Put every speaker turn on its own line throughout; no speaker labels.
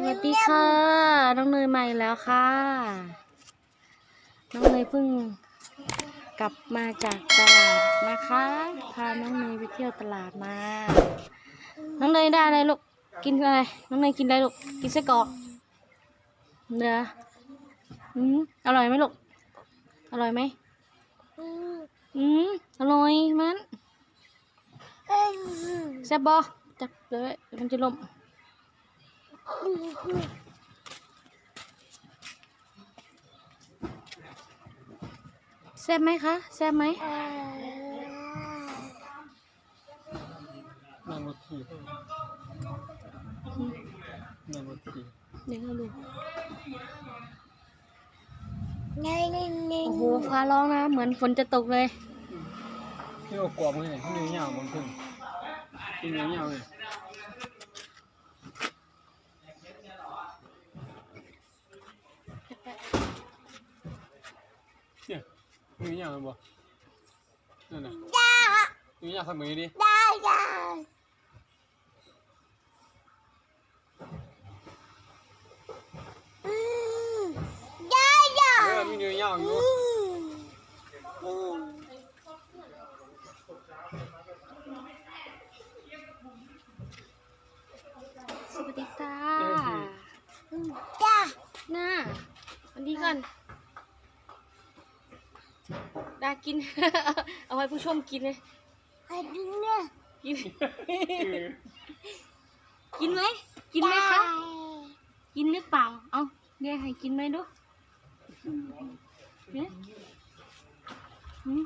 สวัสดีค่ะ น้องเนยใหม่แล้วค่ะ น้องเนยเพิ่งกลับมาจากตลาดนะคะ พาน้องเนยไปเที่ยวตลาดมา น้องเนยได้อะไรลูก กินอะไร น้องเนยกินอะไรลูก กินไส้กรอกเนื้ออืมอร่อยไหมลูก อร่อยไหมอืมอร่อยมันแซ่บบอจับเลยมันจะล่ม แซ่บไหมคะแซ่บไหม
นั่งรถขี่นั่งรถขี่
เดี๋ยวเราดู
ไงไงไง
โอ้โหฟ้าร้องนะ เหมือนฝนจะตกเลย
ที่เอากรอบมาให้ที่เนื้อยาวบางคนที่เนื้อยาวเลยเนี่ย เนื้อยาวเลยบ่นั่นน่ะ
จ้า
เนื้อยาวสักมือดิ
ได้จ้าอืมได้จ้า
เออมีเนื้อยาวอยู่
อืมอืม
สวัสดีค่ะ
จ้า
หน้าวันดีก่อน ดากิน เอาไว้ผู้ชมกินเลย
ไปดึงเนี่ย
กิน
เออ
กินไหม กินไหมคะ กินหรือเปล่า เอาเดี๋ยวให้กินไหมดูเนี่ยหืม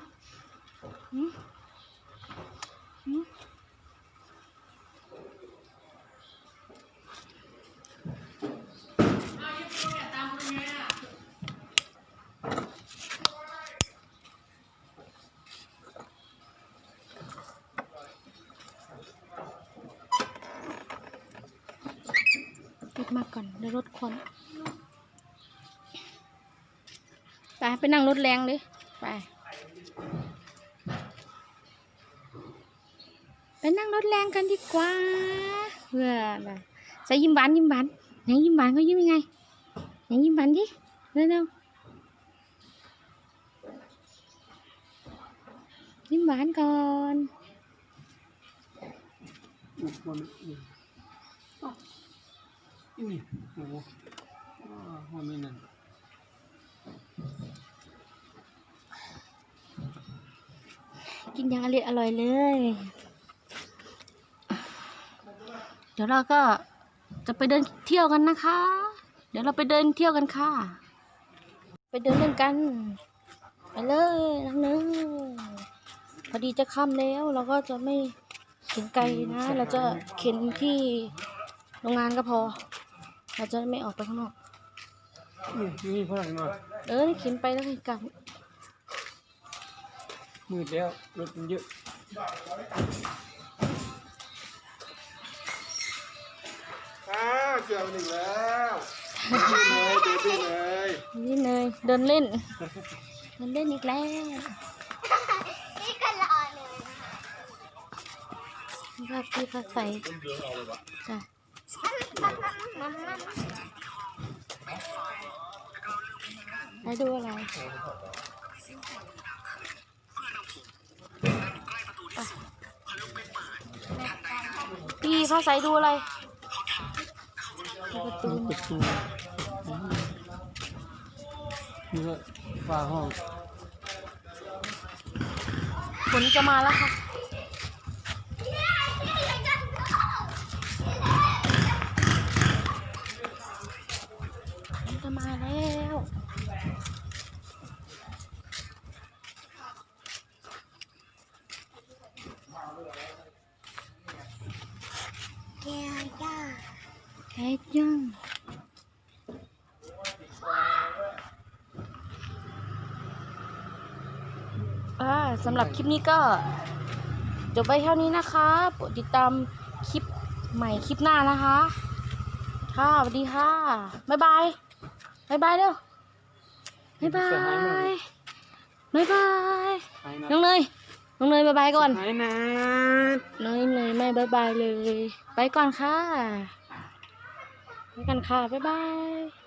หืมหืม มาก่อนเดี๋ยวรถควันไปไปนั่งรถแรงเลยไป ไปนั่งรถแรงกันดีกว่าเพื่อนะใส่ยิ้มหวานยิ้มหวานไหนยิ้มหวานเขายิ้มยังไงไหนยิ้มหวานดิเร็วๆยิ้มหวานก่อน
นี่โอ้โหอ้าวมันไม่นั่น
กินอย่างอร่อยอร่อยเลย เดี๋ยวเราก็จะไปเดินเที่ยวกันนะคะ เดี๋ยวเราไปเดินเที่ยวกันค่ะ ไปเดินเล่นกัน ไปเลยนังเนยพอดีจะค่ำแล้วเราก็จะไม่เข็นไกลนะ เราจะเข็นที่โรงงานก็พอ เราจะไม่ออกไปข้างนอก
นี่นี่ฝรั่งมา
เออเข็นไปแล้วให้กลับ
มืดแล้วรถมันเยอะอ้าวเจอหนึ่งแล้วเบบี้เลยเบบี้เลย
นี่เนยเดินเล่นเดินเล่นอีกแล้ว
นี่ก็รอเลยนะคะ
ภาพที่พักใส่จ้ะ ไปดูอะไรพี่เขาใส่ดูอะไรดูการ์ตู
ประตูนี่ก็ฝาห้อง
ฝนจะมาแล้วค่ะ แค่ยังอ่าสำหรับคลิปนี้ก็จบไปเท่านี้นะคะโปรดติดตามคลิปใหม่คลิปหน้านะคะ ค่ะสวัสดีค่ะ บ๊ายบาย บ๊ายบายเร็ว บ๊ายบาย บ๊ายบาย
หายนะ
น้องเนย น้องเนยบ๊ายบายก่อน
หายนะ
เนยเนยไม่บ๊ายบายเลย ไปก่อนค่ะไป กันค่ะ บ๊ายบาย